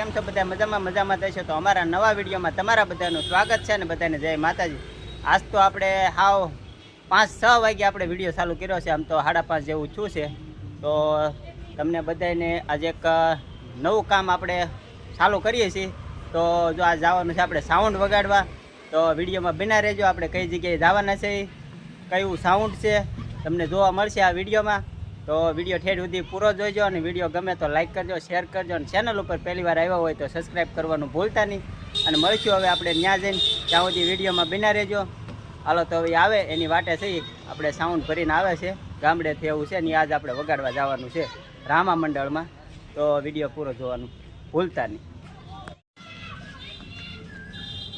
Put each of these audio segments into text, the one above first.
કેમ છો બધા? મજામાં મજામાં થશે તો અમારા નવા વિડીયોમાં તમારા બધાનું સ્વાગત છે અને બધાને જય માતાજી. આજ તો આપણે હાવ પાંચ, છ વાગે આપણે વીડિયો ચાલુ કર્યો છે. આમ તો સાડા પાંચ જેવું છું છે. તો તમને બધાને આજે એક નવું કામ આપણે ચાલુ કરીએ છીએ. તો જો આ જવાનું છે આપણે સાઉન્ડ વગાડવા. તો વિડીયોમાં બિના રહેજો આપણે કઈ જગ્યાએ જવાના છે, કયું સાઉન્ડ છે, તમને જોવા મળશે આ વિડીયોમાં. તો વીડિયો ઠેઠ સુધી પૂરો જોઈજો અને વીડિયો ગમે તો લાઈક કરજો શેર કરજો અને ચેનલ ઉપર પહેલી વાર આવ્યા હોય તો સબસ્ક્રાઈબ કરવાનું ભૂલતા નહીં. અને મળીશું હવે આપણે ત્યાં જઈને, ત્યાં સુધી વિડીયોમાં બિના રહેજો. હાલો તો હવે આવે, એની વાટે થઈ, આપણે સાઉન્ડ ભરીને આવે છે. ગામડેથી એવું છે ને આજ આપણે વગાડવા જવાનું છે, રામા મંડળમાં. તો વીડિયો પૂરો જોવાનું ભૂલતા નહીં.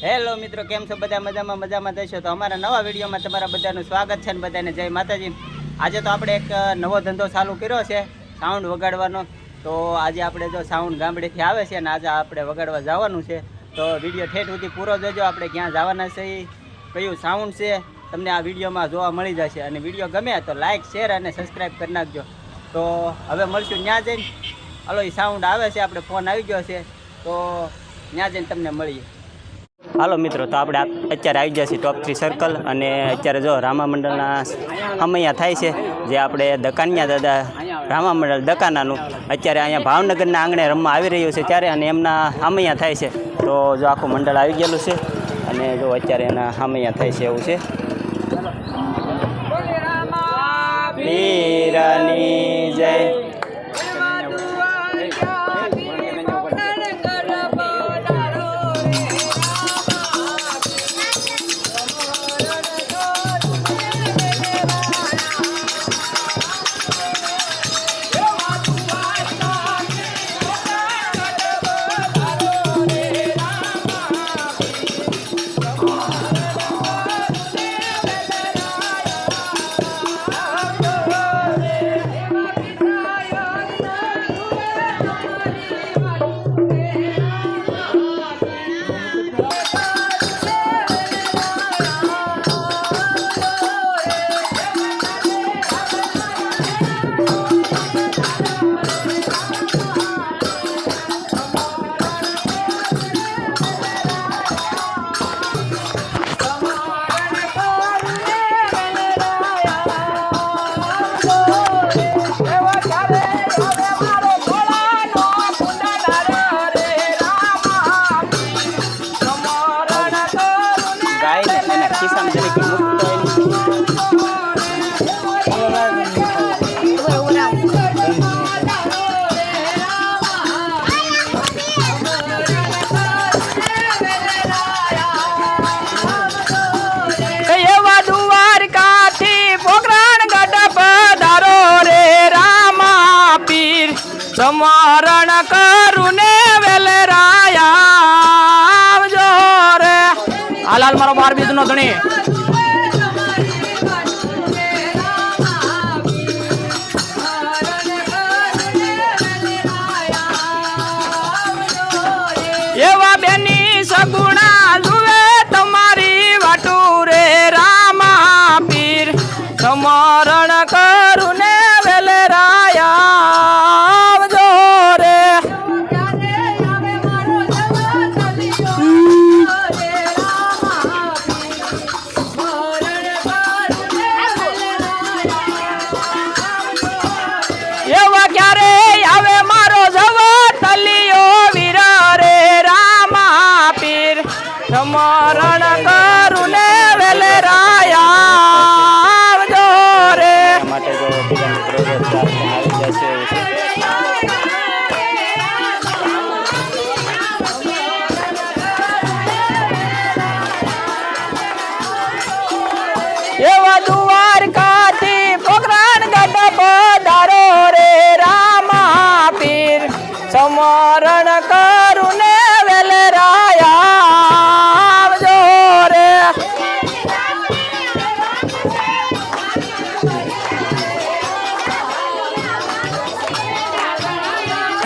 હેલો મિત્રો, કેમ છો? બધા મજામાં મજામાં થશો તો અમારા નવા વિડીયોમાં તમારા બધાનું સ્વાગત છે ને બધાને જય માતાજી. આજે તો આપણે એક નવો ધંધો ચાલુ કર્યો છે, સાઉન્ડ વગાડવાનો. તો આજે આપણે જો સાઉન્ડ ગામડેથી આવે છે અને આજે આપણે વગાડવા જવાનું છે. તો વીડિયો ઠેઠ સુધી પૂરો જોજો, આપણે ક્યાં જવાના છે, કયું સાઉન્ડ છે, તમને આ વિડીયોમાં જોવા મળી જશે. અને વીડિયો ગમે તો લાઇક શેર અને સબસ્ક્રાઈબ કરી નાખજો. તો હવે મળશું ત્યાં જઈને. હલો એ સાઉન્ડ આવે છે, આપણે ફોન આવી ગયો છે. તો ત્યાં જઈને તમને મળીએ. હાલો મિત્રો તો આપણે અત્યારે આવી છીએ ટોપ થ્રી સર્કલ અને અત્યારે જો રામા મંડળના સમયા થાય છે જે આપણે દકાનિયા દાદા રામા મંડળ દકાનાનું અત્યારે અહીંયા ભાવનગરના આંગણે રમવા આવી રહ્યું છે ત્યારે અને એમના સમયા થાય છે. તો જો આખું મંડળ આવી ગયેલું છે અને જો અત્યારે એના સમયા થાય છે એવું છે. મીરાની જય. ગાયને એના ખિસ્સામાં જરીક મૂકતો હોય ને. એવા હાલ મારો બાર બીજનો ધણી સમરણ કરુને વેલે રાયા જોરે માટે જો બીજા મિત્રો જો ચાર જણ આવી જશે એવું છે.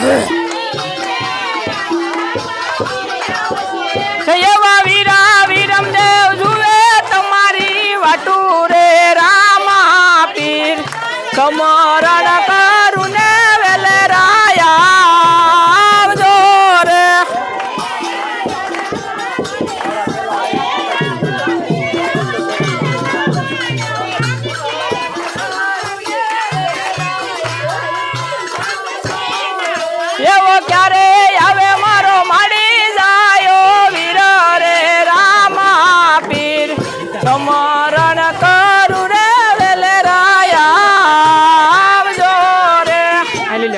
એવા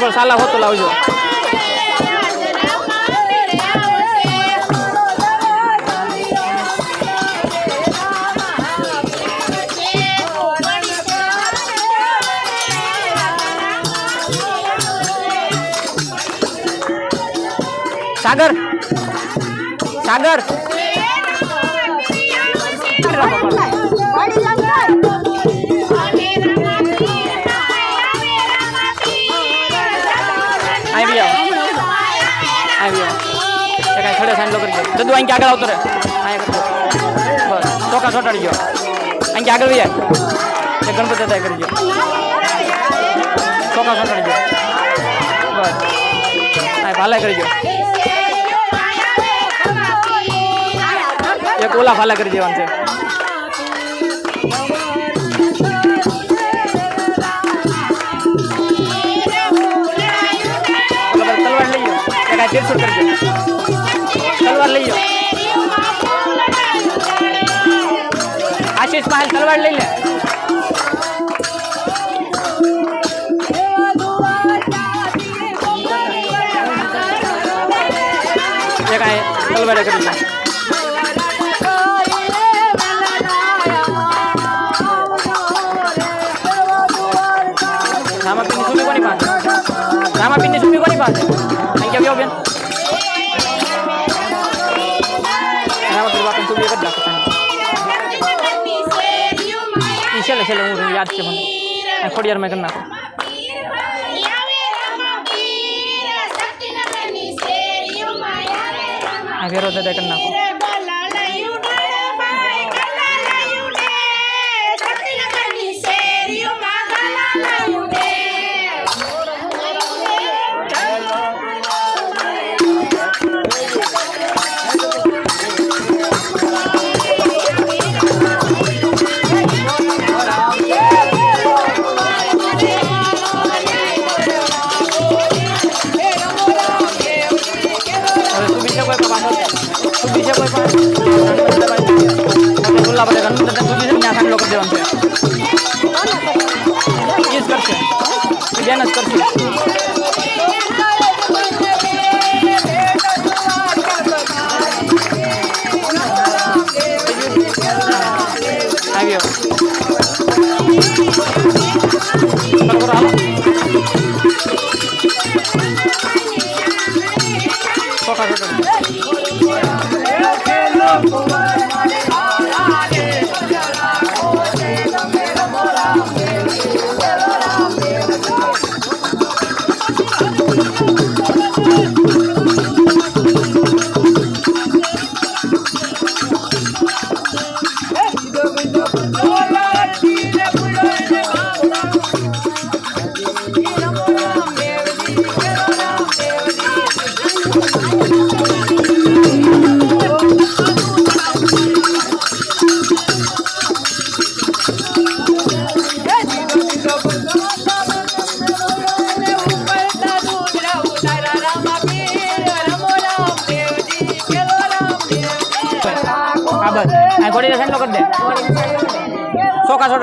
पण साला होतो लावजो सागर सागर કાંઈ ખડે કરી દો દદુ અહીં આગળ આવતો રે અહીંયા બસ. ચોકા ચોટાડી ગયો અહીં આગળ જાય. એ ગણપતિ દાદા કરી ગયો ચોકા ચોટાડી ગયો બસ. હા ભાલા કરી ગયો એક ઓલા ભાલા કરી દેવાનું છે. તલવાર લઈ ગયો એક આ કરી કરજો તલવાર લઈ લો. આશીષ પાસે તલવાર લઈ લે. તલવારે કરી લે. રામાપીની સુમી કોની પાસે? રામાપીની સુમી કોની પાસે? અહીં કેમ બેન? બાપા સુમી કરી નાખો એ છેલ્લે છેલ્લે હું યાદ છે મને આ ખોડિયારમાં કરી નાખો આ ફેરો દાદા કરી નાખો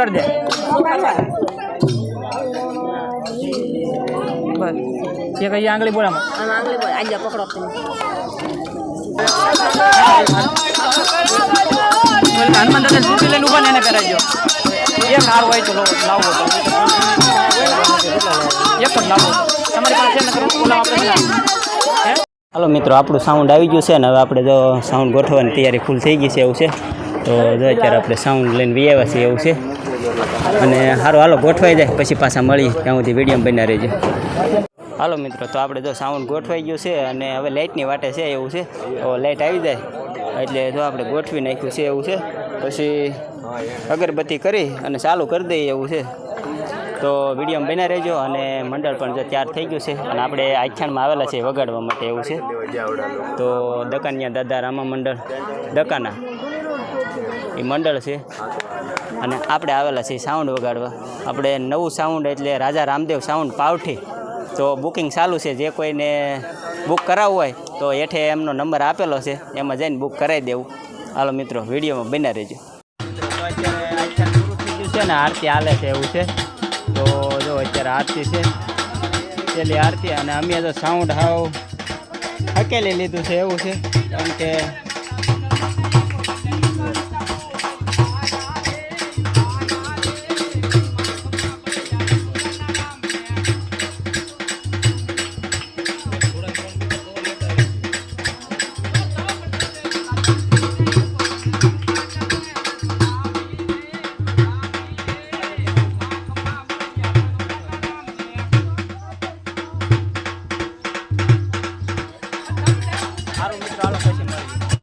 ચોખા દે. બસ. જે કઈ આંગળી બોલામાં બોલ, હનુમાન દાદા સ્કૂટી લઈને ઊભા ને એને પહેરાવજો. એક હાર હોય તો લો- એક જ લાવો. તમારી પાસે છે ને કરો. બોલાવો આપણે હે? હાલો મિત્રો આપણું સાઉન્ડ આવી ગયું છે ને હવે આપણે જો સાઉન્ડ ગોઠવવાની તૈયારી ફૂલ થઈ ગઈ છે એવું છે. તો જો અત્યારે આપણે સાઉન્ડ લઈને વી છીએ એવું છે. અને સારું હાલો ગોઠવાઈ જાય, પછી પાછા મળી ત્યાં સુધી વીડિયો બન્યા રહેજો. હાલો મિત્રો, તો આપણે જો સાઉન્ડ ગોઠવાઈ ગયું છે અને હવે લાઇટની વાટે છે એવું છે. તો લાઇટ આવી જાય, એટલે જો આપણે ગોઠવી નાખ્યું છે એવું છે. પછી અગરબત્તી કરી અને ચાલુ કરી દઈએ એવું છે. તો વીડિયો બન્યા રહેજો અને મંડળ પણ જો તૈયાર થઈ ગયું છે અને આપણે આખ્યાનમાં આવેલા છે વગાડવા માટે એવું છે. તો દકાનિયા દાદા રામા મંડળ, દકાના. એ મંડળ છે. અને આપણે આવેલા છીએ સાઉન્ડ વગાડવા. આપણે નવું સાઉન્ડ એટલે રાજા રામદેવ સાઉન્ડ પાવઠી. તો બુકિંગ ચાલુ છે. જે કોઈને બુક કરાવવું હોય, તો હેઠે એમનો નંબર આપેલો છે. એમાં જઈને બુક કરાવી દેવું. હાલો મિત્રો, વિડીયોમાં બના રહેજો. છે ને આરતી હાલે છે એવું છે. તો જો અત્યારે આરતી છે. પેલી આરતી અને અમે તો સાઉન્ડ હાવ હકેલી લીધું છે એવું છે. કારણ કે